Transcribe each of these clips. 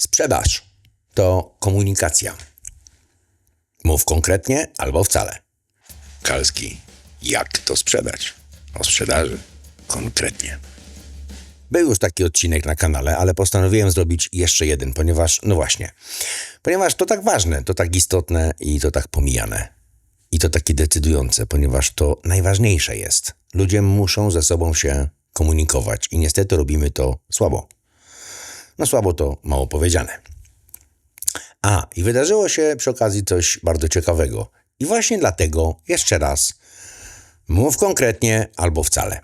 Sprzedaż to komunikacja. Mów konkretnie albo wcale. Kalski, jak to sprzedać? O sprzedaży. Konkretnie. Był już taki odcinek na kanale, ale postanowiłem zrobić jeszcze jeden, ponieważ, no właśnie, ponieważ to tak ważne, to tak istotne i to tak pomijane. I to takie decydujące, ponieważ to najważniejsze jest. Ludzie muszą ze sobą się komunikować i niestety robimy to słabo. No słabo to mało powiedziane. A, i wydarzyło się przy okazji coś bardzo ciekawego. I właśnie dlatego jeszcze raz mów konkretnie albo wcale.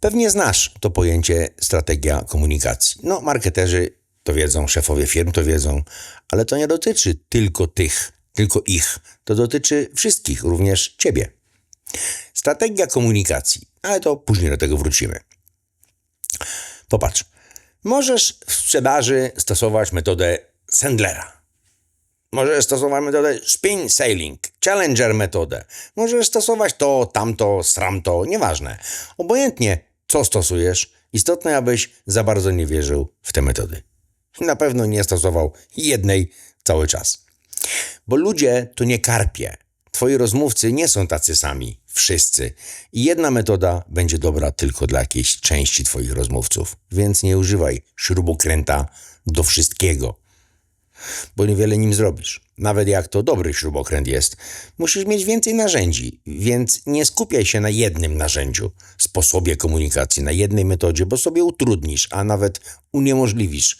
Pewnie znasz to pojęcie strategia komunikacji. No, marketerzy to wiedzą, szefowie firm to wiedzą, ale to nie dotyczy tylko tych, tylko ich. To dotyczy wszystkich, również ciebie. Strategia komunikacji, ale to później do tego wrócimy. Popatrz, możesz w sprzedaży stosować metodę Sandlera. Możesz stosować metodę spin sailing, challenger metodę. Możesz stosować to, tamto, sramto, nieważne. Obojętnie, co stosujesz, istotne, abyś za bardzo nie wierzył w te metody. Na pewno nie stosował jednej cały czas. Bo ludzie to nie karpie. Twoi rozmówcy nie są tacy sami, wszyscy. I jedna metoda będzie dobra tylko dla jakiejś części Twoich rozmówców. Więc nie używaj śrubokręta do wszystkiego bo niewiele nim zrobisz. Nawet jak to dobry śrubokręt jest, musisz mieć więcej narzędzi, więc nie skupiaj się na jednym narzędziu, sposobie komunikacji, na jednej metodzie, bo sobie utrudnisz, a nawet uniemożliwisz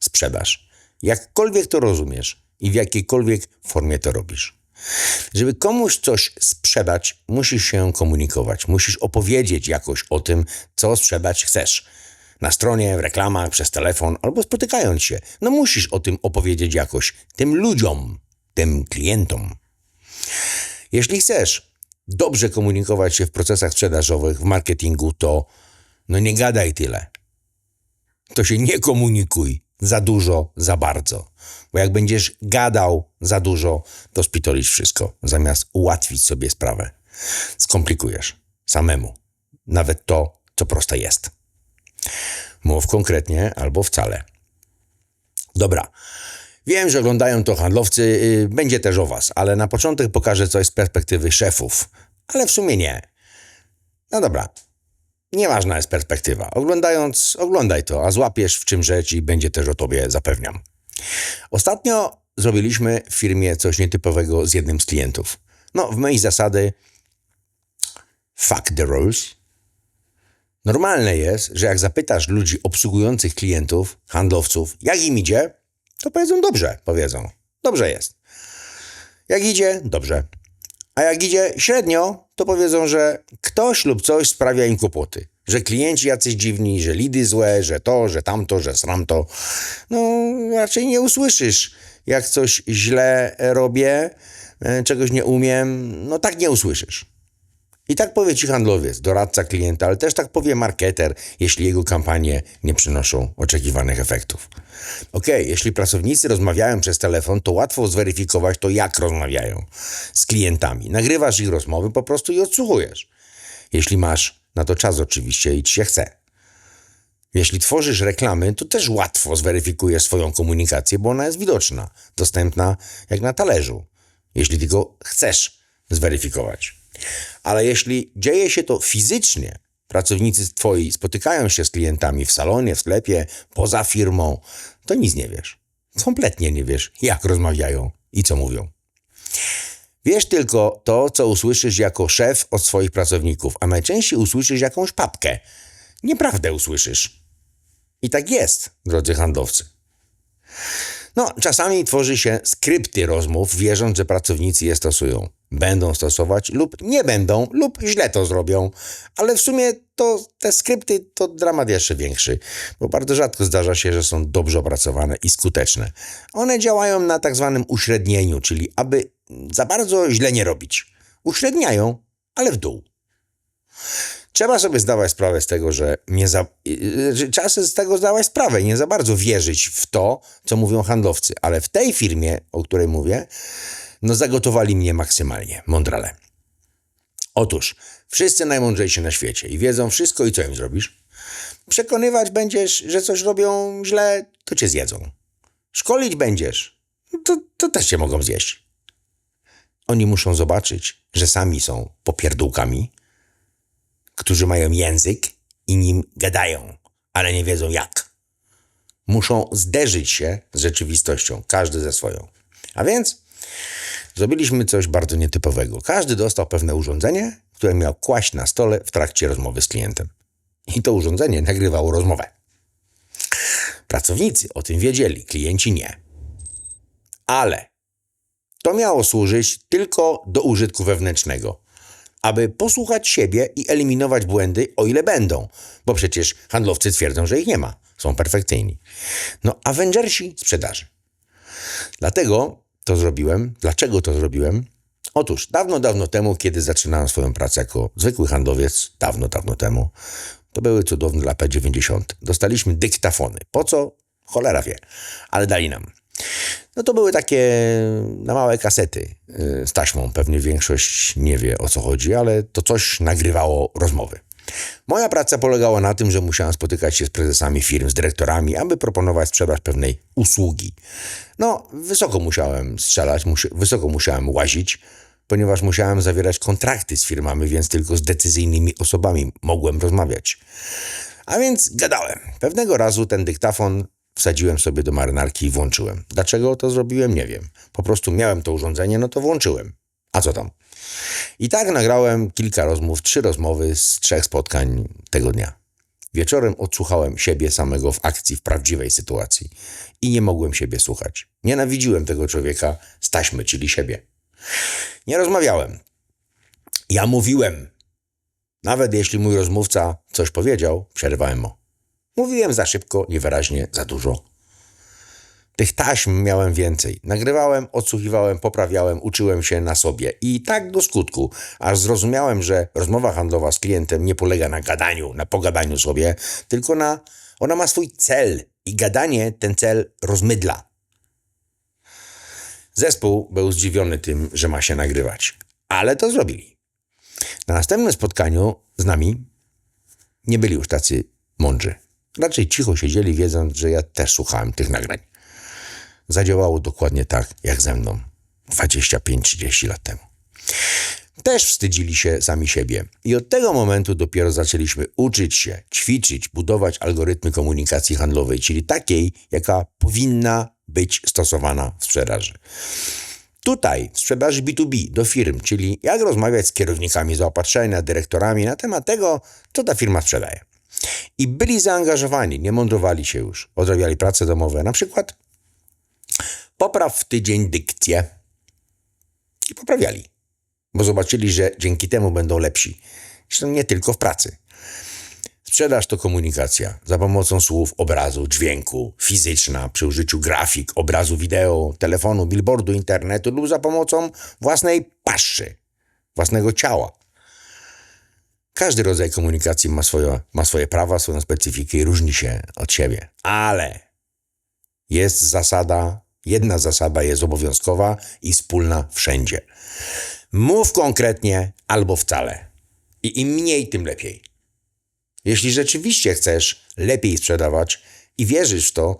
sprzedaż. Jakkolwiek to rozumiesz i w jakiejkolwiek formie to robisz. Żeby komuś coś sprzedać, musisz się komunikować, musisz opowiedzieć jakoś o tym, co sprzedać chcesz na stronie, w reklamach, przez telefon albo spotykając się. No musisz o tym opowiedzieć jakoś tym ludziom, tym klientom. Jeśli chcesz dobrze komunikować się w procesach sprzedażowych, w marketingu, to no nie gadaj tyle. To się nie komunikuj za dużo, za bardzo. Bo jak będziesz gadał za dużo, to spitolisz wszystko, zamiast ułatwić sobie sprawę. Skomplikujesz samemu. Nawet to, co proste jest. Mów konkretnie albo wcale. Dobra. Wiem, że oglądają to handlowcy, yy, będzie też o Was, ale na początek pokażę coś z perspektywy szefów. Ale w sumie nie. No dobra. Nieważna jest perspektywa. Oglądając, oglądaj to, a złapiesz w czym rzecz i będzie też o Tobie, zapewniam. Ostatnio zrobiliśmy w firmie coś nietypowego z jednym z klientów. No, w mojej zasady fuck the rules, Normalne jest, że jak zapytasz ludzi obsługujących klientów, handlowców, jak im idzie, to powiedzą dobrze, powiedzą. Dobrze jest. Jak idzie, dobrze. A jak idzie średnio, to powiedzą, że ktoś lub coś sprawia im kłopoty. Że klienci jacyś dziwni, że lidy złe, że to, że tamto, że sramto. No, raczej nie usłyszysz, jak coś źle robię, e, czegoś nie umiem. No tak nie usłyszysz. I tak powie ci handlowiec, doradca klienta, ale też tak powie marketer, jeśli jego kampanie nie przynoszą oczekiwanych efektów. Ok, jeśli pracownicy rozmawiają przez telefon, to łatwo zweryfikować to, jak rozmawiają z klientami. Nagrywasz ich rozmowy po prostu i odsłuchujesz. Jeśli masz na to czas oczywiście i ci się chce. Jeśli tworzysz reklamy, to też łatwo zweryfikujesz swoją komunikację, bo ona jest widoczna, dostępna jak na talerzu, jeśli tylko chcesz zweryfikować. Ale jeśli dzieje się to fizycznie, pracownicy twoi spotykają się z klientami w salonie, w sklepie, poza firmą, to nic nie wiesz. Kompletnie nie wiesz, jak rozmawiają i co mówią. Wiesz tylko to, co usłyszysz jako szef od swoich pracowników, a najczęściej usłyszysz jakąś papkę. Nieprawdę usłyszysz. I tak jest, drodzy handlowcy. No, czasami tworzy się skrypty rozmów, wierząc, że pracownicy je stosują. Będą stosować lub nie będą, lub źle to zrobią. Ale w sumie to te skrypty to dramat jeszcze większy, bo bardzo rzadko zdarza się, że są dobrze opracowane i skuteczne. One działają na tak zwanym uśrednieniu, czyli aby za bardzo źle nie robić. Uśredniają, ale w dół. Trzeba sobie zdawać sprawę z tego, że nie za... Z tego zdawać sprawę, nie za bardzo wierzyć w to, co mówią handlowcy. Ale w tej firmie, o której mówię, no zagotowali mnie maksymalnie, mądrale. Otóż, wszyscy najmądrzejsi na świecie i wiedzą wszystko i co im zrobisz? Przekonywać będziesz, że coś robią źle, to cię zjedzą. szkolić będziesz, to, to też cię mogą zjeść. Oni muszą zobaczyć, że sami są popierdółkami, którzy mają język i nim gadają, ale nie wiedzą jak. Muszą zderzyć się z rzeczywistością, każdy ze swoją. A więc zrobiliśmy coś bardzo nietypowego. Każdy dostał pewne urządzenie, które miał kłaść na stole w trakcie rozmowy z klientem. I to urządzenie nagrywało rozmowę. Pracownicy o tym wiedzieli, klienci nie. Ale to miało służyć tylko do użytku wewnętrznego, aby posłuchać siebie i eliminować błędy, o ile będą, bo przecież handlowcy twierdzą, że ich nie ma, są perfekcyjni. No, Avengersi sprzedaży. Dlatego to zrobiłem. Dlaczego to zrobiłem? Otóż dawno, dawno temu, kiedy zaczynałem swoją pracę jako zwykły handlowiec, dawno, dawno temu, to były cudowne lata 90. Dostaliśmy dyktafony. Po co? Cholera wie, ale dali nam. No to były takie na małe kasety yy, z taśmą. Pewnie większość nie wie o co chodzi, ale to coś nagrywało rozmowy. Moja praca polegała na tym, że musiałem spotykać się z prezesami firm, z dyrektorami, aby proponować sprzedaż pewnej usługi. No, wysoko musiałem strzelać, wysoko musiałem łazić, ponieważ musiałem zawierać kontrakty z firmami, więc tylko z decyzyjnymi osobami mogłem rozmawiać. A więc gadałem. Pewnego razu ten dyktafon wsadziłem sobie do marynarki i włączyłem. Dlaczego to zrobiłem, nie wiem. Po prostu miałem to urządzenie, no to włączyłem. A co tam? I tak nagrałem kilka rozmów, trzy rozmowy z trzech spotkań tego dnia. Wieczorem odsłuchałem siebie samego w akcji, w prawdziwej sytuacji i nie mogłem siebie słuchać. Nienawidziłem tego człowieka z taśmy, czyli siebie. Nie rozmawiałem. Ja mówiłem. Nawet jeśli mój rozmówca coś powiedział, przerwałem mu. Mówiłem za szybko, niewyraźnie, za dużo. Tych taśm miałem więcej. Nagrywałem, odsłuchiwałem, poprawiałem, uczyłem się na sobie. I tak do skutku, aż zrozumiałem, że rozmowa handlowa z klientem nie polega na gadaniu, na pogadaniu sobie, tylko na. Ona ma swój cel i gadanie ten cel rozmydla. Zespół był zdziwiony tym, że ma się nagrywać, ale to zrobili. Na następnym spotkaniu z nami nie byli już tacy mądrzy. Raczej cicho siedzieli, wiedząc, że ja też słuchałem tych nagrań. Zadziałało dokładnie tak, jak ze mną 25-30 lat temu. Też wstydzili się sami siebie. I od tego momentu dopiero zaczęliśmy uczyć się, ćwiczyć, budować algorytmy komunikacji handlowej, czyli takiej, jaka powinna być stosowana w sprzedaży. Tutaj w sprzedaży B2B do firm, czyli jak rozmawiać z kierownikami zaopatrzenia, dyrektorami na temat tego, co ta firma sprzedaje. I byli zaangażowani, nie mądrowali się już, odrabiali prace domowe, na przykład popraw w tydzień dykcję. I poprawiali, bo zobaczyli, że dzięki temu będą lepsi. Zresztą nie tylko w pracy. Sprzedaż to komunikacja za pomocą słów, obrazu, dźwięku, fizyczna, przy użyciu grafik, obrazu wideo, telefonu, billboardu, internetu lub za pomocą własnej paszczy, własnego ciała. Każdy rodzaj komunikacji ma swoje, ma swoje prawa, swoją specyfikę i różni się od siebie. Ale jest zasada, jedna zasada jest obowiązkowa i wspólna wszędzie. Mów konkretnie albo wcale. I im mniej, tym lepiej. Jeśli rzeczywiście chcesz lepiej sprzedawać i wierzysz w to,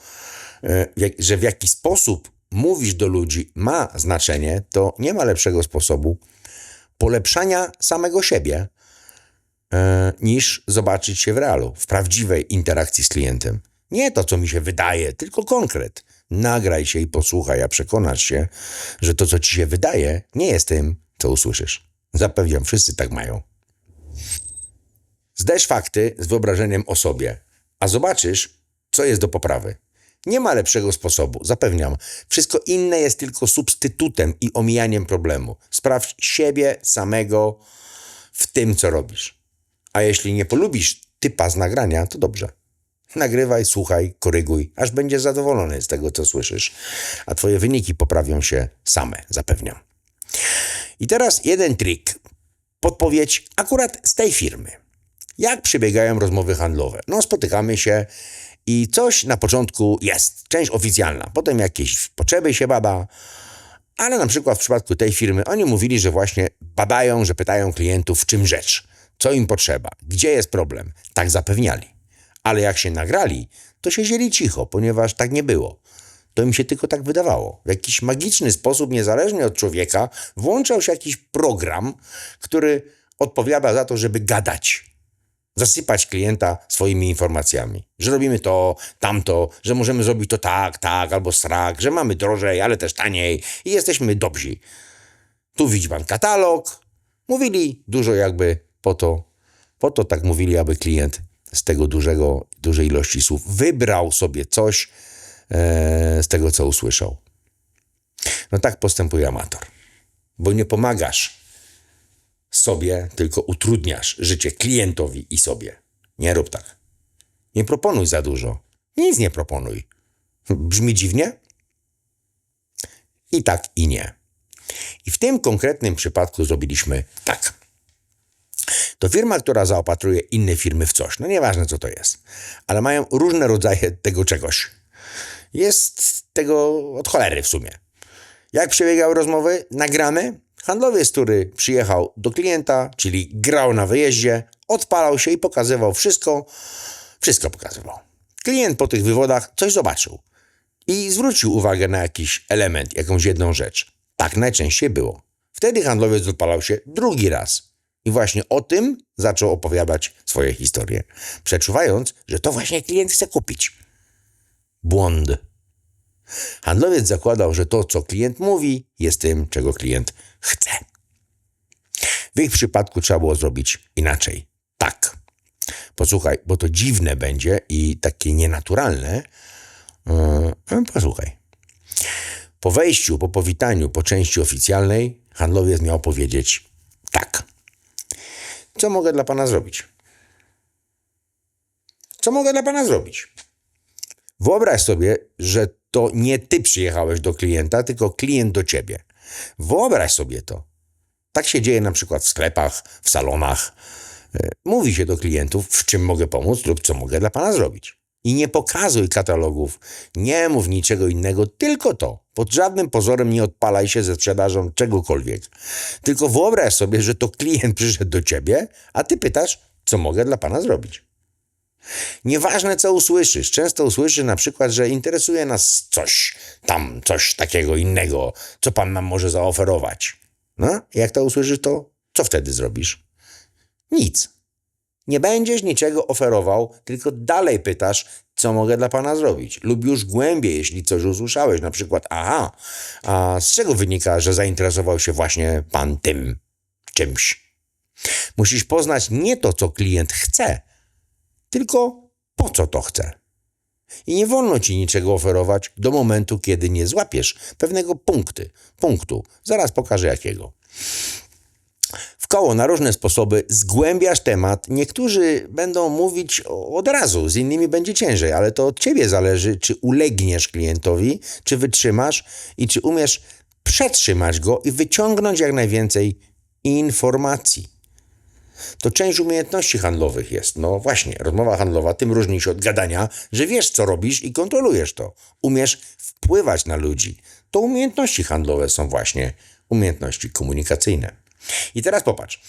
e, że w jaki sposób mówisz do ludzi ma znaczenie, to nie ma lepszego sposobu polepszania samego siebie e, niż zobaczyć się w realu, w prawdziwej interakcji z klientem. Nie to, co mi się wydaje, tylko konkret. Nagraj się i posłuchaj, a przekonasz się, że to, co ci się wydaje, nie jest tym, co usłyszysz. Zapewniam, wszyscy tak mają. Zderz fakty z wyobrażeniem o sobie, a zobaczysz, co jest do poprawy. Nie ma lepszego sposobu, zapewniam. Wszystko inne jest tylko substytutem i omijaniem problemu. Sprawdź siebie samego w tym, co robisz. A jeśli nie polubisz typa z nagrania, to dobrze. Nagrywaj, słuchaj, koryguj, aż będziesz zadowolony z tego, co słyszysz, a twoje wyniki poprawią się same, zapewniam. I teraz jeden trik. Podpowiedź akurat z tej firmy. Jak przebiegają rozmowy handlowe? No, spotykamy się i coś na początku jest, część oficjalna, potem jakieś potrzeby się bada, ale na przykład w przypadku tej firmy oni mówili, że właśnie badają, że pytają klientów, w czym rzecz, co im potrzeba, gdzie jest problem. Tak zapewniali. Ale jak się nagrali, to siedzieli cicho, ponieważ tak nie było. To im się tylko tak wydawało. W jakiś magiczny sposób, niezależnie od człowieka, włączał się jakiś program, który odpowiada za to, żeby gadać zasypać klienta swoimi informacjami, że robimy to, tamto, że możemy zrobić to tak, tak albo srak, że mamy drożej, ale też taniej i jesteśmy dobrzy. Tu widzi pan katalog. Mówili dużo jakby po to, po to tak mówili, aby klient z tego dużego, dużej ilości słów wybrał sobie coś e, z tego, co usłyszał. No tak postępuje amator, bo nie pomagasz sobie, tylko utrudniasz życie klientowi i sobie. Nie rób tak. Nie proponuj za dużo. Nic nie proponuj. Brzmi dziwnie? I tak, i nie. I w tym konkretnym przypadku zrobiliśmy tak. To firma, która zaopatruje inne firmy w coś. No nieważne, co to jest. Ale mają różne rodzaje tego czegoś. Jest tego od cholery w sumie. Jak przebiegały rozmowy? Nagrane. Handlowiec, który przyjechał do klienta, czyli grał na wyjeździe, odpalał się i pokazywał wszystko. Wszystko pokazywał. Klient po tych wywodach coś zobaczył i zwrócił uwagę na jakiś element, jakąś jedną rzecz. Tak najczęściej było. Wtedy handlowiec odpalał się drugi raz. I właśnie o tym zaczął opowiadać swoje historie, przeczuwając, że to właśnie klient chce kupić. Błąd. Handlowiec zakładał, że to, co klient mówi, jest tym, czego klient chce. W ich przypadku trzeba było zrobić inaczej. Tak. Posłuchaj, bo to dziwne będzie i takie nienaturalne. Yy, posłuchaj. Po wejściu, po powitaniu, po części oficjalnej, handlowiec miał powiedzieć tak. Co mogę dla pana zrobić? Co mogę dla pana zrobić? Wyobraź sobie, że to nie ty przyjechałeś do klienta, tylko klient do ciebie. Wyobraź sobie to. Tak się dzieje na przykład w sklepach, w salonach. E, Mówi się do klientów, w czym mogę pomóc lub co mogę dla pana zrobić. I nie pokazuj katalogów, nie mów niczego innego, tylko to. Pod żadnym pozorem nie odpalaj się ze sprzedażą czegokolwiek. Tylko wyobraź sobie, że to klient przyszedł do ciebie, a ty pytasz, co mogę dla pana zrobić. Nieważne, co usłyszysz. Często usłyszysz na przykład, że interesuje nas coś, tam coś takiego innego, co pan nam może zaoferować. No, jak to usłyszysz, to co wtedy zrobisz? Nic. Nie będziesz niczego oferował, tylko dalej pytasz, co mogę dla pana zrobić. Lub już głębiej, jeśli coś usłyszałeś, na przykład, aha, a z czego wynika, że zainteresował się właśnie pan tym czymś? Musisz poznać nie to, co klient chce, tylko po co to chce. I nie wolno ci niczego oferować do momentu, kiedy nie złapiesz pewnego punkty, punktu. Zaraz pokażę jakiego. W koło na różne sposoby zgłębiasz temat. Niektórzy będą mówić od razu, z innymi będzie ciężej, ale to od ciebie zależy, czy ulegniesz klientowi, czy wytrzymasz i czy umiesz przetrzymać go i wyciągnąć jak najwięcej informacji. To część umiejętności handlowych jest. No właśnie, rozmowa handlowa tym różni się od gadania, że wiesz, co robisz i kontrolujesz to. Umiesz wpływać na ludzi. To umiejętności handlowe są właśnie umiejętności komunikacyjne. I teraz popatrz.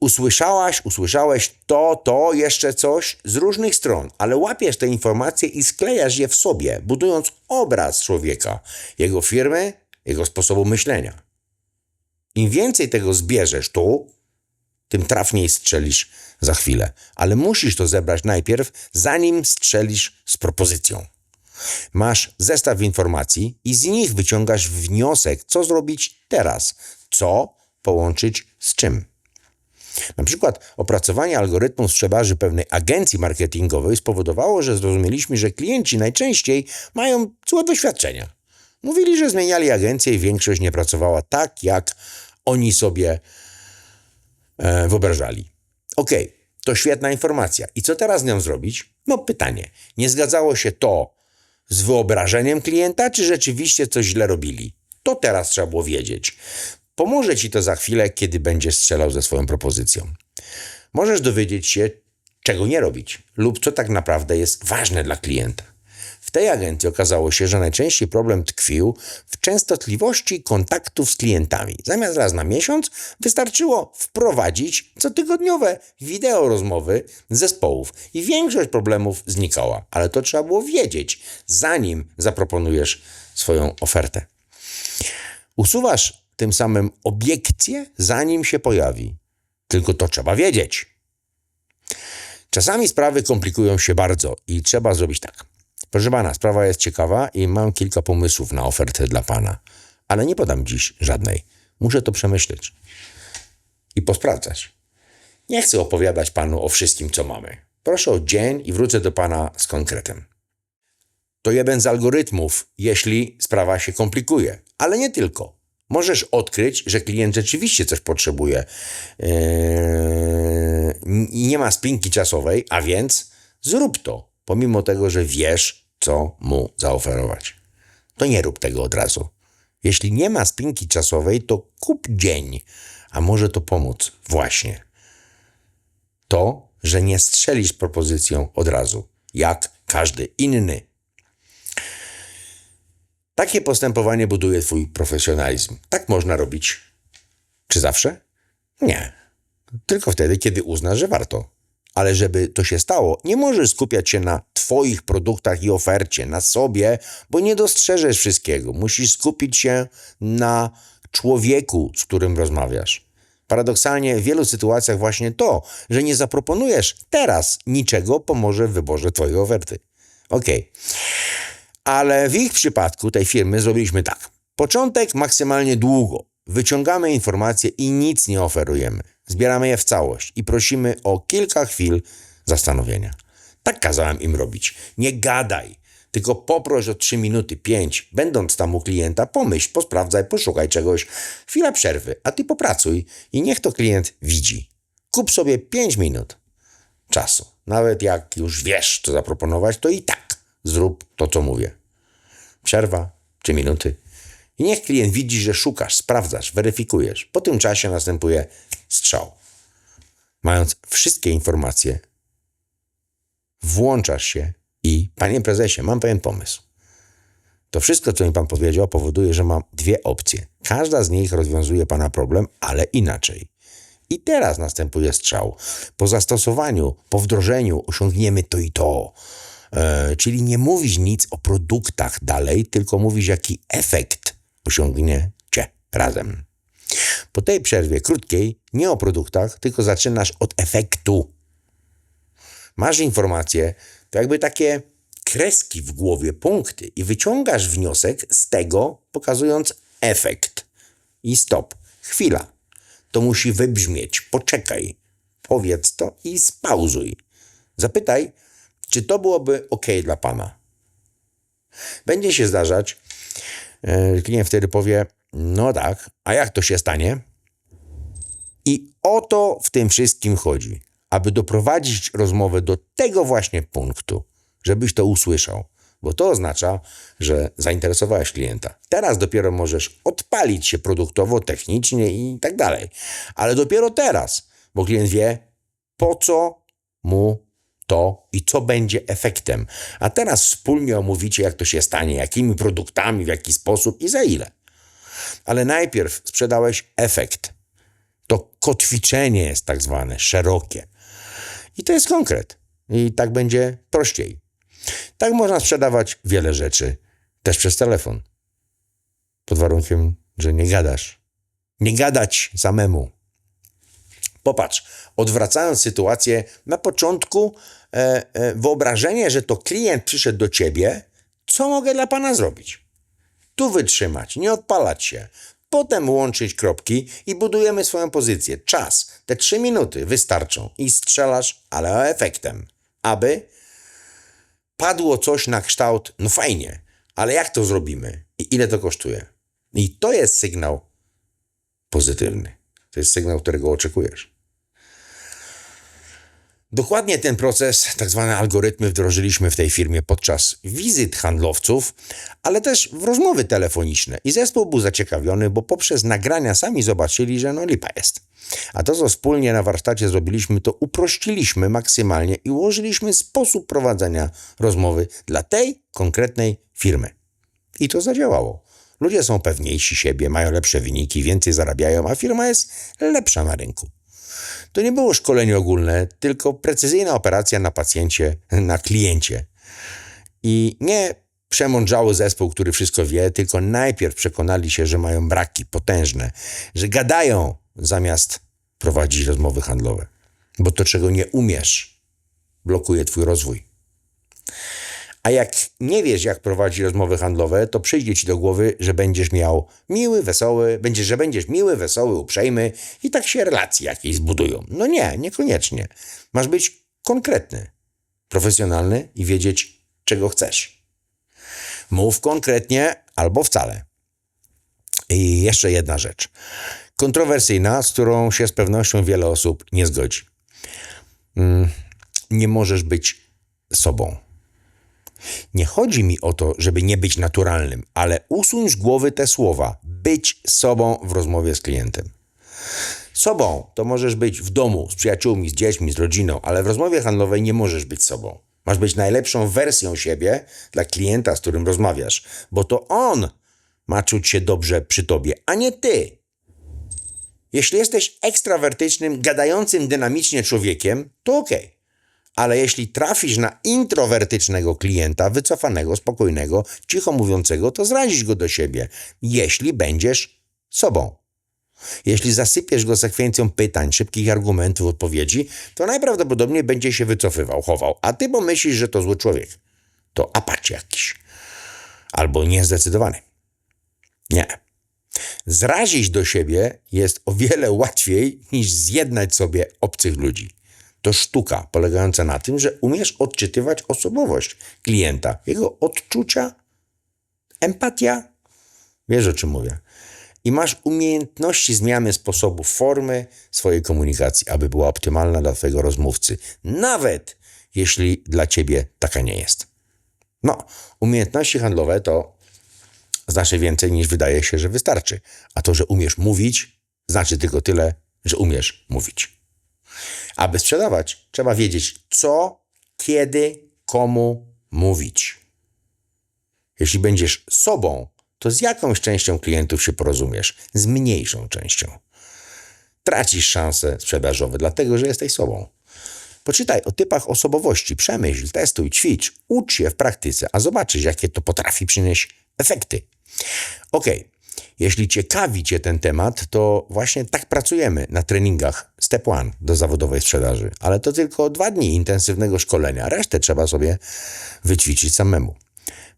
Usłyszałaś, usłyszałeś to, to, jeszcze coś z różnych stron, ale łapiesz te informacje i sklejasz je w sobie, budując obraz człowieka, jego firmy, jego sposobu myślenia. Im więcej tego zbierzesz tu, tym trafniej strzelisz za chwilę. Ale musisz to zebrać najpierw, zanim strzelisz z propozycją. Masz zestaw informacji i z nich wyciągasz wniosek, co zrobić teraz, co połączyć z czym. Na przykład opracowanie algorytmu sprzedaży pewnej agencji marketingowej spowodowało, że zrozumieliśmy, że klienci najczęściej mają złe doświadczenia. Mówili, że zmieniali agencję i większość nie pracowała tak, jak oni sobie e, wyobrażali. Okej, to świetna informacja. I co teraz z nią zrobić? No pytanie. Nie zgadzało się to z wyobrażeniem klienta, czy rzeczywiście coś źle robili? To teraz trzeba było wiedzieć. Pomoże ci to za chwilę, kiedy będziesz strzelał ze swoją propozycją. Możesz dowiedzieć się, czego nie robić, lub co tak naprawdę jest ważne dla klienta. W tej agencji okazało się, że najczęściej problem tkwił w częstotliwości kontaktów z klientami. Zamiast raz na miesiąc wystarczyło wprowadzić cotygodniowe wideo rozmowy zespołów i większość problemów znikała. Ale to trzeba było wiedzieć, zanim zaproponujesz swoją ofertę. Usuwasz tym samym obiekcje, zanim się pojawi. Tylko to trzeba wiedzieć. Czasami sprawy komplikują się bardzo i trzeba zrobić tak. Proszę pana, sprawa jest ciekawa i mam kilka pomysłów na ofertę dla pana, ale nie podam dziś żadnej. Muszę to przemyśleć i posprawdzać. Nie chcę opowiadać panu o wszystkim, co mamy. Proszę o dzień i wrócę do pana z konkretem. To jeden z algorytmów, jeśli sprawa się komplikuje, ale nie tylko. Możesz odkryć, że klient rzeczywiście coś potrzebuje yy, nie ma spinki czasowej, a więc zrób to, pomimo tego, że wiesz, co mu zaoferować. To nie rób tego od razu. Jeśli nie ma spinki czasowej, to kup dzień, a może to pomóc właśnie. To, że nie strzelisz propozycją od razu, jak każdy inny. Takie postępowanie buduje Twój profesjonalizm. Tak można robić. Czy zawsze? Nie. Tylko wtedy, kiedy uznasz, że warto. Ale żeby to się stało, nie możesz skupiać się na Twoich produktach i ofercie, na sobie, bo nie dostrzeżesz wszystkiego. Musisz skupić się na człowieku, z którym rozmawiasz. Paradoksalnie w wielu sytuacjach właśnie to, że nie zaproponujesz teraz niczego, pomoże w wyborze Twojej oferty. Okej. Ale w ich przypadku, tej firmy, zrobiliśmy tak. Początek maksymalnie długo. Wyciągamy informacje i nic nie oferujemy. Zbieramy je w całość i prosimy o kilka chwil zastanowienia. Tak kazałem im robić. Nie gadaj, tylko poproś o 3 minuty, 5. Będąc tam u klienta, pomyśl, posprawdzaj, poszukaj czegoś. Chwila przerwy, a ty popracuj i niech to klient widzi. Kup sobie 5 minut czasu. Nawet jak już wiesz, co zaproponować, to i tak zrób to, co mówię. Przerwa, trzy minuty. I niech klient widzi, że szukasz, sprawdzasz, weryfikujesz. Po tym czasie następuje strzał. Mając wszystkie informacje, włączasz się i, panie prezesie, mam pewien pomysł. To wszystko, co mi pan powiedział, powoduje, że mam dwie opcje. Każda z nich rozwiązuje pana problem, ale inaczej. I teraz następuje strzał. Po zastosowaniu, po wdrożeniu osiągniemy to i to. E, czyli nie mówisz nic o produktach dalej, tylko mówisz, jaki efekt osiągniecie razem. Po tej przerwie krótkiej, nie o produktach, tylko zaczynasz od efektu. Masz informacje, to jakby takie kreski w głowie, punkty, i wyciągasz wniosek z tego, pokazując efekt. I stop. Chwila. To musi wybrzmieć. Poczekaj. Powiedz to i spauzuj. Zapytaj, czy to byłoby ok dla pana. Będzie się zdarzać, e, klient wtedy powie, no tak, a jak to się stanie? I o to w tym wszystkim chodzi, aby doprowadzić rozmowę do tego właśnie punktu, żebyś to usłyszał, bo to oznacza, że zainteresowałeś klienta. Teraz dopiero możesz odpalić się produktowo, technicznie i tak dalej, ale dopiero teraz, bo klient wie, po co mu to i co będzie efektem. A teraz wspólnie omówicie, jak to się stanie, jakimi produktami, w jaki sposób i za ile. Ale najpierw sprzedałeś efekt. To kotwiczenie jest tak zwane, szerokie. I to jest konkret. I tak będzie prościej. Tak można sprzedawać wiele rzeczy, też przez telefon. Pod warunkiem, że nie gadasz. Nie gadać samemu. Popatrz, odwracając sytuację, na początku wyobrażenie, że to klient przyszedł do ciebie, co mogę dla pana zrobić? Tu wytrzymać, nie odpalać się. Potem łączyć kropki i budujemy swoją pozycję. Czas, te trzy minuty wystarczą i strzelasz, ale efektem. Aby padło coś na kształt, no fajnie, ale jak to zrobimy i ile to kosztuje? I to jest sygnał pozytywny. To jest sygnał, którego oczekujesz. Dokładnie ten proces, tak zwane algorytmy, wdrożyliśmy w tej firmie podczas wizyt handlowców, ale też w rozmowy telefoniczne. I zespół był zaciekawiony, bo poprzez nagrania sami zobaczyli, że no lipa jest. A to, co wspólnie na warsztacie zrobiliśmy, to uprościliśmy maksymalnie i ułożyliśmy sposób prowadzenia rozmowy dla tej konkretnej firmy. I to zadziałało. Ludzie są pewniejsi siebie, mają lepsze wyniki, więcej zarabiają, a firma jest lepsza na rynku. To nie było szkolenie ogólne, tylko precyzyjna operacja na pacjencie, na kliencie. I nie przemądrzały zespół, który wszystko wie, tylko najpierw przekonali się, że mają braki potężne, że gadają zamiast prowadzić rozmowy handlowe. Bo to, czego nie umiesz, blokuje twój rozwój. A jak nie wiesz, jak prowadzić rozmowy handlowe, to przyjdzie ci do głowy, że będziesz miał miły, wesoły, będziesz, że będziesz miły, wesoły, uprzejmy i tak się relacje jakieś zbudują. No nie, niekoniecznie. Masz być konkretny, profesjonalny i wiedzieć, czego chcesz. Mów konkretnie albo wcale. I jeszcze jedna rzecz. Kontrowersyjna, z którą się z pewnością wiele osób nie zgodzi. Mm, Nie możesz być sobą. Nie chodzi mi o to, żeby nie być naturalnym, ale usuń z głowy te słowa. Być sobą w rozmowie z klientem. Sobą to możesz być w domu, z przyjaciółmi, z dziećmi, z rodziną, ale w rozmowie handlowej nie możesz być sobą. Masz być najlepszą wersją siebie dla klienta, z którym rozmawiasz, bo to on ma czuć się dobrze przy tobie, a nie ty. Jeśli jesteś ekstrawertycznym, gadającym dynamicznie człowiekiem, to okej. Ale jeśli trafisz na introwertycznego klienta, wycofanego, spokojnego, cicho mówiącego, to zrazisz go do siebie, jeśli będziesz sobą. Jeśli zasypiesz go sekwencją pytań, szybkich argumentów, odpowiedzi, to najprawdopodobniej będzie się wycofywał, chował, a ty pomyślisz, że to zły człowiek. To apacz jakiś. Albo niezdecydowany. Nie. Zrazić do siebie jest o wiele łatwiej niż zjednać sobie obcych ludzi. To sztuka polegająca na tym, że umiesz odczytywać osobowość klienta, jego odczucia, empatia. Wiesz o czym mówię. I masz umiejętności zmiany sposobu formy swojej komunikacji, aby była optymalna dla Twojego rozmówcy, nawet jeśli dla Ciebie taka nie jest. No, umiejętności handlowe to znaczy więcej niż wydaje się, że wystarczy. A to, że umiesz mówić, znaczy tylko tyle, że umiesz mówić. Aby sprzedawać, trzeba wiedzieć, co, kiedy, komu mówić. Jeśli będziesz sobą, to z jakąś częścią klientów się porozumiesz, z mniejszą częścią. Tracisz szanse sprzedażowe, dlatego że jesteś sobą. Poczytaj o typach osobowości, przemyśl, testuj, ćwicz, ucz się w praktyce, a zobaczysz, jakie to potrafi przynieść efekty. Ok, jeśli ciekawi Cię ten temat, to właśnie tak pracujemy na treningach Step One do zawodowej sprzedaży, ale to tylko dwa dni intensywnego szkolenia, resztę trzeba sobie wyćwiczyć samemu.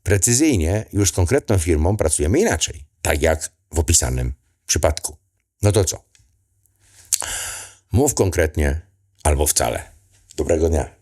Precyzyjnie, już z konkretną firmą pracujemy inaczej, tak jak w opisanym przypadku. No to co? Mów konkretnie albo wcale. Dobrego dnia.